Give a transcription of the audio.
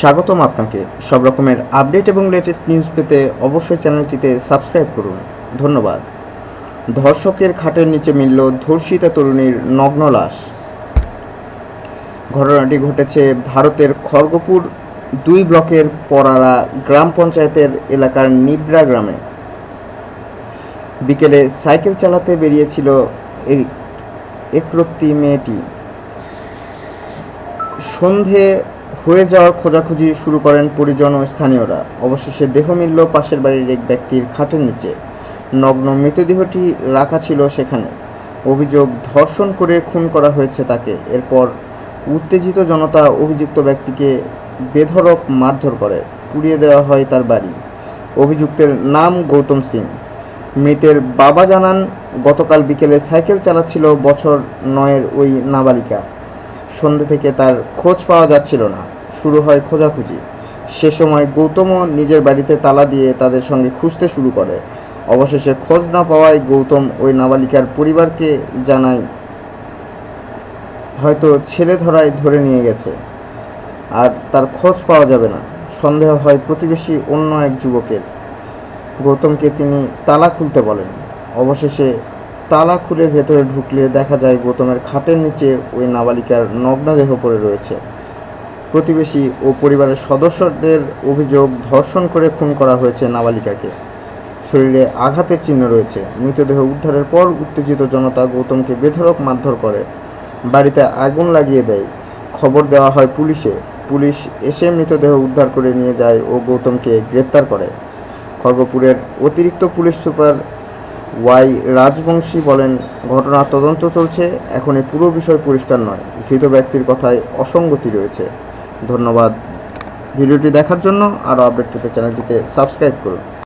স্বাগতম আপনাকে। সব রকমের আপডেট এবং লেটেস্ট নিউজ পেতে অবশ্যই চ্যানেলটিতে সাবস্ক্রাইব করুন। ধন্যবাদ। ধর্ষকের খাটের নিচে মিলল ধর্ষিতা তরুণীর নগ্ন লাশ। ঘটনাটি ঘটেছে ভারতের খড়গপুর দুই ব্লকের পরারা গ্রাম পঞ্চায়েতের এলাকার নিবরা গ্রামে। বিকেলে সাইকেল চালাতে বেরিয়েছিল এই একরত্তি মেয়েটি। সন্ধে হয়ে যাওয়ার খোঁজাখুঁজি শুরু করেন পরিজন ও স্থানীয়রা। অবশেষে দেহ মিলল পাশের বাড়ির এক ব্যক্তির খাটের নিচে। নগ্ন মৃতদেহটি রাখা ছিল সেখানে। অভিযোগ ধর্ষণ করে খুন করা হয়েছে তাকে। এরপর উত্তেজিত জনতা অভিযুক্ত ব্যক্তিকে বেধরক মারধর করে। পুড়িয়ে দেওয়া হয় তার বাড়ি। অভিযুক্তের নাম গৌতম সিং। মৃতের বাবা জানান, গতকাল বিকেলে সাইকেল চালাচ্ছিল বছর নয়ের ওই নাবালিকা। সন্ধ্যে থেকে তার খোঁজ পাওয়া যাচ্ছিল না। শুরু হয় খোঁজাখুঁজি। সে সময় গৌতমও নিজের বাড়িতে তালা দিয়ে তাদের সঙ্গে খুঁজতে শুরু করে। অবশেষে খোঁজ না পাওয়ায় গৌতম ওই নাবালিকার পরিবারকে জানায়, হয়তো ছেলে ধরায় ধরে নিয়ে গেছে। আর তার খোঁজ পাওয়া যাবে না। সন্দেহ হয় প্রতিবেশী অন্য এক যুবকের। গৌতমকে তিনি তালা খুলতে বলেন। অবশেষে তালা খুলে ভেতরে ঢুকলে দেখা যায় গৌতমের খাটের নিচে ওই নাবালিকার নগ্নদেহ পড়ে রয়েছে। প্রতিবেশী ও পরিবারের সদস্যদের অভিযোগ ধর্ষণ করে খুন করা হয়েছে নাবালিকাকে। শরীরে আঘাতের চিহ্ন রয়েছে। মৃতদেহ উদ্ধারের পর উত্তেজিত জনতা গৌতমকে বেধড়ক মারধর করে। বাড়িতে আগুন লাগিয়ে দেয়। খবর দেওয়া হয় পুলিশে। পুলিশ এসে মৃতদেহ উদ্ধার করে নিয়ে যায় ও গৌতমকে গ্রেপ্তার করে। খড়গপুরের অতিরিক্ত পুলিশ সুপার ওয়াই রাজবংশী বলেন ঘটনার তদন্ত চলছে, এখন এই পুরো বিষয় পরিষ্কার নয়। ধৃত ব্যক্তির কথায় অসঙ্গতি রয়েছে। ধন্যবাদ। ভিডিওটি দেখার জন্য আরও আপডেট পেতে চ্যানেলটিতে সাবস্ক্রাইব করুন।